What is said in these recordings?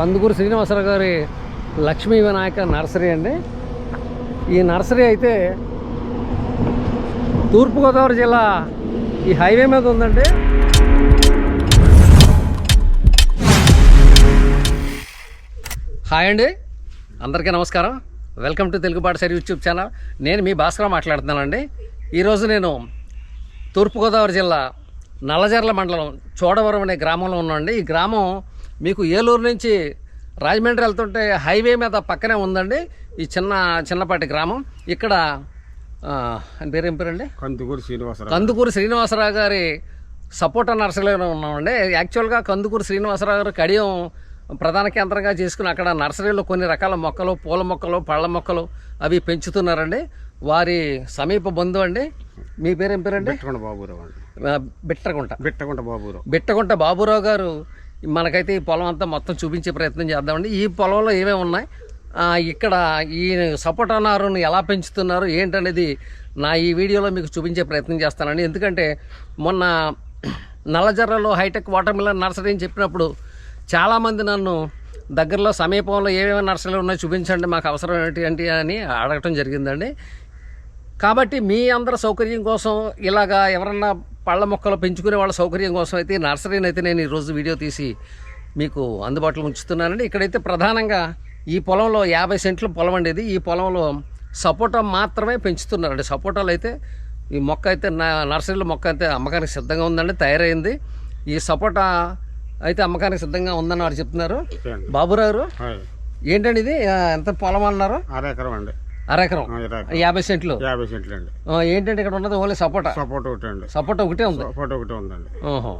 కందుకూరు శ్రీనివాసరావు గారి లక్ష్మీ వినాయక నర్సరీ అండి. ఈ నర్సరీ అయితే తూర్పుగోదావరి జిల్లా ఈ హైవే మీద ఉందండి. హాయ్ అండి. అందరికీ నమస్కారం. వెల్కమ్ టు తెలుగు పాఠశాల యూట్యూబ్ ఛానల్. నేను మీ భాస్కర్ మాట్లాడుతున్నానండి. ఈరోజు నేను తూర్పుగోదావరి జిల్లా నల్లజర్ల మండలం చోడవరం అనే గ్రామంలో ఉన్నాండి ఈ గ్రామం మీకు ఏలూరు నుంచి రాజమండ్రి వెళ్తుంటే హైవే మీద పక్కనే ఉందండి. ఈ చిన్న చిన్నపాటి గ్రామం. ఇక్కడ ఆయన పేరు ఏం పేరండి? కందుకూరు శ్రీనివాసరావు కందుకూరు శ్రీనివాసరావు గారి సపోటా నర్సరీలో ఉన్నామండి. యాక్చువల్గా కందుకూరు శ్రీనివాసరావు గారు కడియం ప్రధాన కేంద్రంగా చేసుకుని అక్కడ నర్సరీలో కొన్ని రకాల మొక్కలు పూల మొక్కలు పళ్ళ మొక్కలు అవి పెంచుతున్నారండి. వారి సమీప బంధువు అండి. మీ పేరు ఏం పేరండి? బిట్టకుంట బాబురావు అండి. బిట్టగుంట. బిట్టకుంట బాబురావు. బిట్టగుంట బాబురావు గారు మనకైతే ఈ పొలం అంతా మొత్తం చూపించే ప్రయత్నం చేద్దామండి. ఈ పొలంలో ఏమేమి ఉన్నాయి? ఇక్కడ ఈ సపోటా నారును ఎలా పెంచుతున్నారు? ఏంటనేది నా ఈ వీడియోలో మీకు చూపించే ప్రయత్నం చేస్తానండి. ఎందుకంటే మొన్న నల్లజర్రలో హైటెక్ వాటర్ మిల్లర్ నర్సరీ అని చెప్పినప్పుడు చాలామంది నన్ను దగ్గరలో సమీపంలో ఏమేమి నర్సరీలు ఉన్నాయో చూపించండి మాకు అవసరం ఏంటి ఏంటి అని అడగటం జరిగిందండి. కాబట్టి మీ అందరి సౌకర్యం కోసం ఇలాగా ఎవరన్నా పళ్ళ మొక్కలు పెంచుకునే వాళ్ళ సౌకర్యం కోసం అయితే నర్సరీని అయితే నేను ఈరోజు వీడియో తీసి మీకు అందుబాటులో ఉంచుతున్నానండి. ఇక్కడైతే ప్రధానంగా ఈ పొలంలో యాభై సెంట్ల పొలం అండి ఇది. ఈ పొలంలో సపోటా మాత్రమే పెంచుతున్నారండి. సపోటాలు అయితే ఈ మొక్క అయితే నా నర్సరీలో మొక్క అయితే అమ్మకానికి సిద్ధంగా ఉందండి తయారైంది. ఈ సపోటా అయితే అమ్మకానికి సిద్ధంగా ఉందని వారు చెప్తున్నారు. బాబురావు. ఏంటండి ఇది? ఎంత పొలం అన్నారు? అర ఎకరం అండి. అరెకరం. యాభై సెంట్లు? యాభై సెంట్లు అండి ఏంటంటే ఇక్కడ ఉన్నది ఓన్లీ సపోటా? సపోటా ఒకటి అండి. సపోటా ఒకటే ఉంది? సపోటా ఒకటి ఉందండి. ఓహో.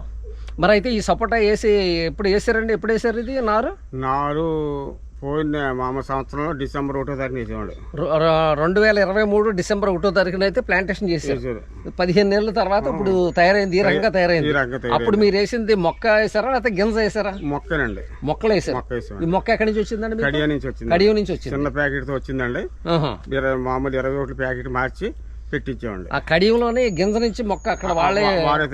మరి అయితే ఈ సపోటా వేసి ఎప్పుడు వేసారండి? ఎప్పుడు వేసారు ఇది? నారు? నారు పోయిన మామ సంవత్సరంలో డిసెంబర్ ఒకటో తారీఖు ర- రెండు వేల ఇరవై మూడు డిసెంబర్ ఒకటో తారీఖున అయితే ప్లాంటేషన్ చేశారు. పదిహేను నెలల తర్వాత ఇప్పుడు తయారైంది ఈ రకంగా ఈ తయారైంది. అప్పుడు మీరు వేసింది మొక్క వేసారా లేకపోతే గింజ వేసారా? మొక్కనండి. మొక్కలు వేసారు? ఈ మొక్క ఎక్కడి నుంచి వచ్చిందండి కడియా నుంచి వచ్చింది. కడియం నుంచి వచ్చింది. చిన్న ప్యాకెట్తో వచ్చిందండి. ఆహా. ఇరవై మామూలు ఇరవై ఒకటి ప్యాకెట్ మార్చి పెట్టించామండి. ఆ కడియంలోనే గింజ నుంచి మొక్క అక్కడ వాళ్ళే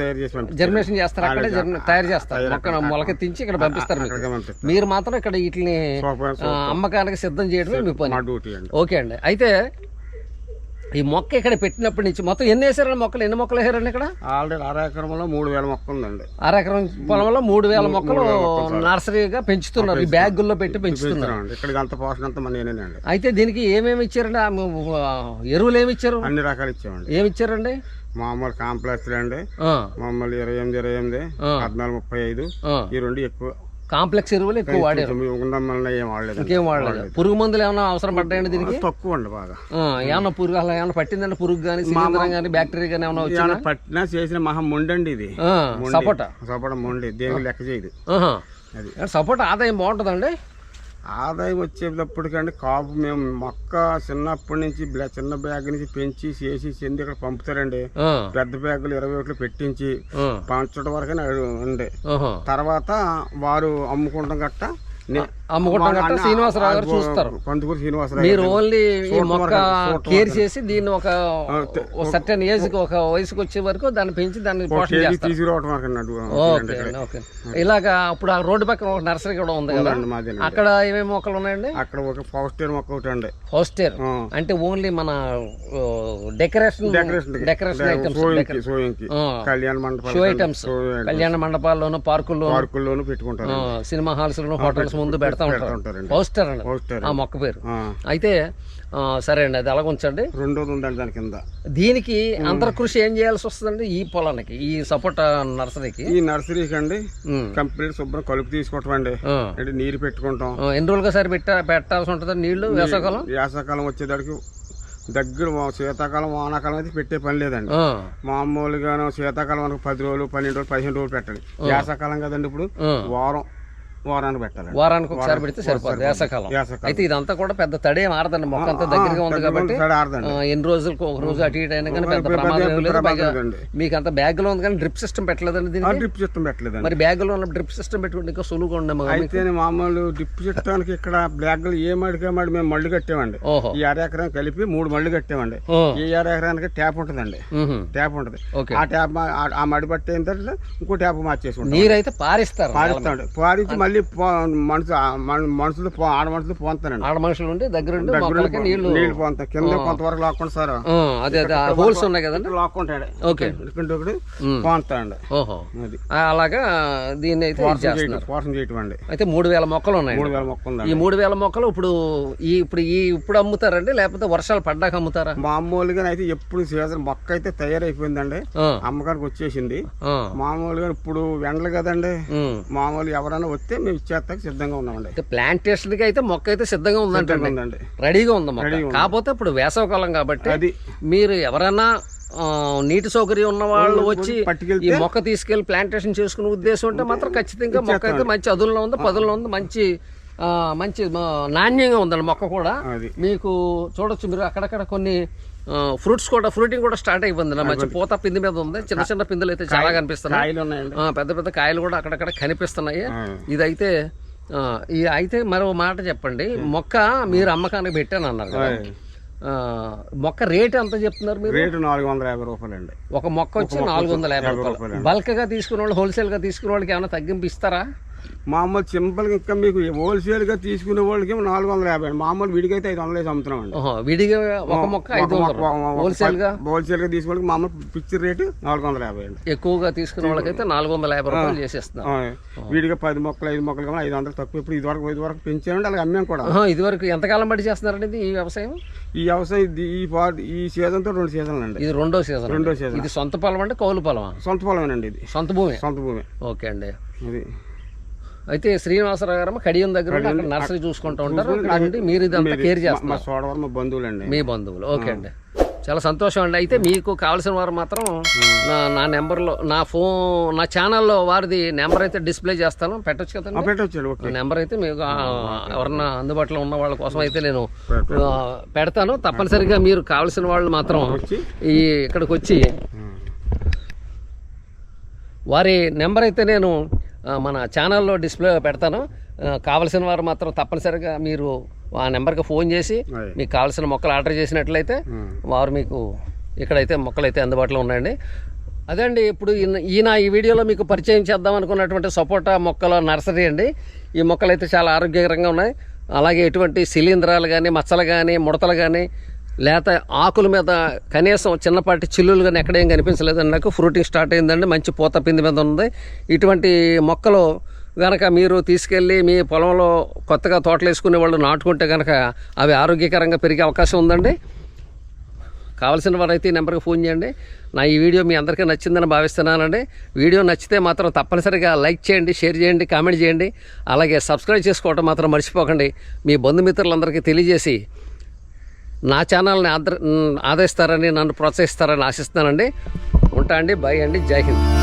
తయారు చేసి. జర్మినేషన్ చేస్తారు. అక్కడే తయారు చేస్తారు. మొక్క మొలకెత్తించి ఇక్కడ పంపిస్తారు మీకు. మీరు మాత్రం ఇక్కడ వీటిని అమ్మకానికి సిద్ధం చేయడమే మీ పని. ఓకే అండి. అయితే ఈ మొక్క ఇక్కడ పెట్టినప్పటి నుంచి మొత్తం ఎన్ని వేసారండి మొక్కలు? ఎన్ని మొక్కలు వేసారండి ఇక్కడ? ఆల్రెడీ అర ఎకరంలో మూడు వేల మొక్క ఉందండి. అరెకరం పొలంలో మూడు వేల మొక్కలు నర్సరీగా పెంచుతున్నారు. ఈ బ్యాగుల్లో పెట్టి పెంచుతున్నారు. ఇక్కడికి అంత పోషణ అంతా నేనేనండి. అయితే దీనికి ఏమేమి ఇచ్చారండి? ఎరువులు ఏమి ఇచ్చారు? అన్ని రకాలు ఇచ్చామండి. ఏమి ఇచ్చారండి? మామూలు కాంప్లెక్స్లు అండి. మామూలు ఇరవై ఎనిమిది ఇరవై ఎనిమిది. పద్నాలుగు ముప్పై ఐదు. ఈ రెండు ఎక్కువ కాంప్లెక్స్ ఎరువులు ఎక్కువ వాడారు. ఇంకేం వాడలేదు. పురుగు మందులు ఏమైనా అవసరం పడ్డాయండి దీనికి? తక్కువ అండి బాగా. ఏమన్నా పురుగు అలా ఏమైనా పట్టిందండి? పురుగు కానీ శిలీంధ్రం కానీ బ్యాక్టీరియా కానీ ఏమైనా వచ్చిందా? పట్టినా చేసిన మహా మొండండి ఇది. సపోటా? సపోటా మొండి. దేనికి లెక్క చేయదు. సపోటా ఆదాయం బాగుంటుందండి? ఆదాయం వచ్చేటప్పటికండి కాపు మేము మొక్క చిన్నప్పటి నుంచి చిన్న బ్యాగ్ నుంచి పెంచి చేసి చెంది ఇక్కడ పంపుతారండి. పెద్ద బ్యాగులు ఇరవై ఒకటి పెట్టించి పంచడం వరకే ఉండే. తర్వాత వారు అమ్ముకుంటాం గట్ట నే- అమ్ముకుంటాం శ్రీనివాసరావు గారు చూస్తారు. శ్రీనివాసరావు మీరు ఓన్లీ ఈ మొక్క కేర్. చేసి దీన్ని ఒక సర్టెన్ ఏజ్ ఒక వయసుకి వచ్చే వరకు దాన్ని పెంచి దాన్ని పోషణ చేస్తారు. ఓకే ఇలాగా ఇప్పుడు ఆ రోడ్డు పక్కన ఒక నర్సరీ కూడా ఉంది కదా. అక్కడ ఏమేమి మొక్కలు ఉన్నాయండి? అక్కడ ఒక ఫౌస్టర్ మొక్క ఒకటి అండి. హోస్టేర్ ఆ. అంటే ఓన్లీ మన డెకరేషన్ డెకరేషన్ ఐటమ్స్. కళ్యాణ మండపాలు షో ఐటమ్స్. కళ్యాణ మండపాల్లోను పార్కుల్లో పార్కుల్లోనూ పెట్టుకుంటారు సినిమా హాల్స్ లోను హోటల్స్ ముందు పెడతా ఉంటారు. పోస్టర్ అండి ఆ మొక్క పేరు. అయితే సరే అండి అది అలాగ ఉంచండి రెండోది ఉందండి దాని కింద. దీనికి అంతర్కృషి ఏం చేయాల్సి వస్తుందండి? ఈ పొలానికి ఈ సపోటా నర్సరీకి. ఈ నర్సరీకి అండి. కంప్లీట్ శుభ్రం కలుపు తీసుకోవటం అండి. అంటే నీరు పెట్టుకుంటాం. ఎన్ని రోజులుగా సరి పెట్ట పెట్టాల్సి ఉంటుంది నీళ్ళు వేసవకాలం? వేసవకాలం వచ్చేదానికి దగ్గర శీతాకాలం వానాకాలం అయితే పెట్టే పని లేదండి. ఆ, మామూలుగాను శీతాకాలం మనకు పది రోజులు పన్నెండు రోజులు పదిహేను రోజులు పెట్టాలి వేసవకాలం కదండి ఇప్పుడు. వారం. వారానికి పెట్టాలి వారానికి ఒకసారి పెడితే సరిపోతుంది వేసవకాలం. అయితే ఇదంతా కూడా పెద్ద తడే మారదండి మొక్క అంతా దగ్గరగా ఉంది కాబట్టి ఆడదండి ఎన్ని రోజులకు ఒక రోజు అటు ఇటు అయినా కానీ పెద్ద ప్రమాదం లేదు. మీకు అంత బ్యాగ్లో ఉంది కానీ డ్రిప్ సిస్టమ్ పెట్టలేదండి దీనికి? డ్రిప్ సిస్టమ్ పెట్టలేదండి. మరి బ్యాగ్లో ఉన్న డ్రిప్ సిస్టమ్ పెట్టుకుంటే ఇంకా సులువుగా ఉండే. అయితే మామూలు డ్రిప్ చేయడానికి ఇక్కడ బ్లాక్లు ఏ మడికే మడి మేము మళ్ళీ కట్టామండి ఓహో. ఈ అర ఎకరం కలిపి మూడు మళ్ళీ కట్టామండి ఓ, ఈ అర ఎకరానికి ట్యాప్ ఉంటుందండి. ట్యాప్ ఉంటుంది. ఆ ట్యాప్ ఆ- మడి తర్వాత ఇంకో ట్యాప్ మార్చేసుకుంటాం నీరైతే పారిస్తారు. పారిస్తామండి పారించి మళ్ళీ వెళ్ళి పో- మనుషు ఆ మన- మనుషులు ఆడ మనుషులు పోతానండి. ఆడ మనుషులు ఉండి దగ్గర నీళ్ళు నీళ్ళు పోతాయి. కింద కొంతవరకు లాక్కుండా సార్. అదే అదే హోల్స్ ఉన్నాయి కదండి? లాక్కుంటాడు. ఓకే. ఒకటి ఉమ్. పోతాడండి. ఓహో. అది. అలాగా దీన్ని అయితే పోసం చేయటం అండి అయితే మూడు వేల మొక్కలు ఉన్నాయి మూడు వేల మొక్క ఈ మూడు వేల మొక్కలు ఇప్పుడు ఈ ఇప్పుడు ఈ ఇప్పుడు అమ్ముతారండి లేకపోతే వర్షాలు పడ్డాక అమ్ముతారా? మామూలుగా అయితే ఎప్పుడు సీజన్ మొక్క అయితే తయారైపోయిందండి. అమ్మకానికి వచ్చేసింది. మామూలుగా ఇప్పుడు ఎండలు కదండి. మామూలు ఎవరైనా వస్తే మేము ఇచ్చేస్తాకి సిద్ధంగా ఉన్నామండి. అయితే ప్లాంటేషన్కి అయితే మొక్క అయితే సిద్ధంగా ఉందండి. రెడీగా ఉంది మొక్క. రెడీగా ఉంది. కాకపోతే ఇప్పుడు వేసవకాలం కాబట్టి అది. మీరు ఎవరైనా ఆ, నీటి సౌకర్యం ఉన్న వాళ్ళు వచ్చి ఈ మొక్క తీసుకెళ్ళి ప్లాంటేషన్ చేసుకునే ఉద్దేశం ఉంటే మాత్రం ఖచ్చితంగా మొక్క అయితే మంచి అదుల్లో ఉంది పదుల్లో ఉంది మంచి ఆ, మంచి ఆ, నాణ్యంగా ఉందండి మొక్క కూడా. అది. మీకు చూడొచ్చు మీరు అక్కడక్కడ కొన్ని ఫ్రూట్స్ కూడా ఫ్రూటింగ్ కూడా స్టార్ట్ అయిపోయింది మంచి పూత పిండి మీద ఉంది. చిన్న చిన్న పిందులు అయితే చాలా కనిపిస్తున్నాయి పెద్ద పెద్ద కాయలు కూడా అక్కడక్కడ కనిపిస్తున్నాయి. ఇదైతే ఈ అయితే మరో మాట చెప్పండి. మొక్క మీరు అమ్మకానికి పెట్టాను అన్నారు కదా. మొక్క రేట్ ఎంత చెప్తున్నారు మీరు? రేటు నాలుగు వందల యాభై రూపాయలండి. ఒక మొక్క వచ్చి నాలుగు వందల యాభై రూపాయలు. బల్క్గా తీసుకున్న వాళ్ళు హోల్సేల్గా తీసుకున్న వాళ్ళకి ఏమైనా తగ్గింపు ఇస్తారా? మామూలు సింపుల్గా ఇంకా మీకు హోల్సేల్గా తీసుకునే వాళ్ళకి నాలుగు వందల యాభై అండి. మామూలు విడిగా అయితే ఐదు వందలు వేసి అమ్ముతున్నామండి ఓహో, విడిగా ఒక మొక్క ఐదు హోల్సేల్గా తీసుకునే మామూలు పిక్చర్ రేటు నాలుగు వందల యాభై అండి. ఎక్కువగా తీసుకున్న వాళ్ళకైతే నాలుగు వందల యాభై రూపాయలు చేసేస్తున్నారు ఆ, విడిగా పది మొక్కలు ఐదు మొక్కలు కానీ ఐదు వందలు తక్కువ. ఇప్పుడు ఇదివరకు ఇదివరకు పెంచామండి అలాగే అమ్మాం కూడా. ఆహా, ఇదివరకు ఎంతకాలం బట్టి చేస్తున్నారండి ఇది ఈ వ్యవసాయం? ఈ వ్యవసాయం ఇది- ఈ పాట ఈ సీజన్తో రెండు సీజన్లు అండి. ఇది రెండో సీజన్ రెండో సీజన్. ఇది సొంత పొలం అంటే కౌలు పొలమా? సొంత పొలమేనండి ఇది. సొంత భూమి? సొంత భూమి. ఓకే అండి. ఇది అయితే శ్రీనివాసరావు గారు కడియం దగ్గర అక్కడ నర్సరీ చూసుకుంటూ ఉంటారు. ఉండి మీరు ఇదంతా కేర్ చేస్తారు మా సోడవరం మా బంధువులు. ఓకే అండి. చాలా సంతోషం అండి. అయితే మీకు కావాల్సిన వారు మాత్రం నా నెంబర్లో నా ఫోన్ నా ఛానల్లో వారిది నెంబర్ అయితే డిస్ప్లే చేస్తాను. పెట్టొచ్చు కదండి? పెట్టొచ్చాడు. ఓకే. నెంబర్ అయితే మీకు ఎవరన్నా అందుబాటులో ఉన్న వాళ్ళ కోసం అయితే నేను పెడతాను. తప్పనిసరిగా మీరు కావాల్సిన వాళ్ళు మాత్రం ఈ ఇక్కడికి వచ్చి వారి నెంబర్ అయితే నేను మన ఛానల్లో డిస్ప్లే పెడతాను కావలసిన వారు మాత్రం తప్పనిసరిగా మీరు ఆ నెంబర్కి ఫోన్ చేసి. మీకు కావాల్సిన మొక్కలు ఆర్డర్ చేసినట్లయితే. వారు మీకు ఇక్కడైతే మొక్కలు అయితే అందుబాటులో ఉన్నాయండి అదే అండి ఇప్పుడు ఈయన ఈ వీడియోలో మీకు పరిచయం చేద్దాం అనుకున్నటువంటి సపోటా మొక్కల నర్సరీ అండి ఈ మొక్కలు అయితే చాలా ఆరోగ్యకరంగా ఉన్నాయి అలాగే ఎటువంటి శిలీంధ్రాలు కానీ మచ్చలు కానీ ముడతలు కానీ లేత ఆకుల మీద కనీసం చిన్నపాటి చిల్లులు కానీ ఎక్కడేం కనిపించలేదండి. నాకు ఫ్రూటింగ్ స్టార్ట్ అయిందండి. మంచి పూత పిండి మీద ఉంది. ఇటువంటి మొక్కలు కనుక మీరు తీసుకెళ్ళి మీ పొలంలో కొత్తగా తోటలు వేసుకునే వాళ్ళు నాటుకుంటే కనుక అవి ఆరోగ్యకరంగా పెరిగే అవకాశం ఉందండి. కావాల్సిన వారైతే ఈ నెంబర్కి ఫోన్ చేయండి. నా ఈ వీడియో మీ అందరికీ నచ్చిందని భావిస్తున్నానండి. వీడియో నచ్చితే మాత్రం తప్పనిసరిగా లైక్ చేయండి షేర్ చేయండి కామెంట్ చేయండి. అలాగే సబ్స్క్రైబ్ చేసుకోవటం మాత్రం మర్చిపోకండి. మీ బంధుమిత్రులందరికీ తెలియజేసి నా ఛానల్ని ఆదర ఆదరిస్తారని నన్ను ప్రోత్సహిస్తారని ఆశిస్తున్నానండి. ఉంటా అండి బాయ్ అండి జై హింద్.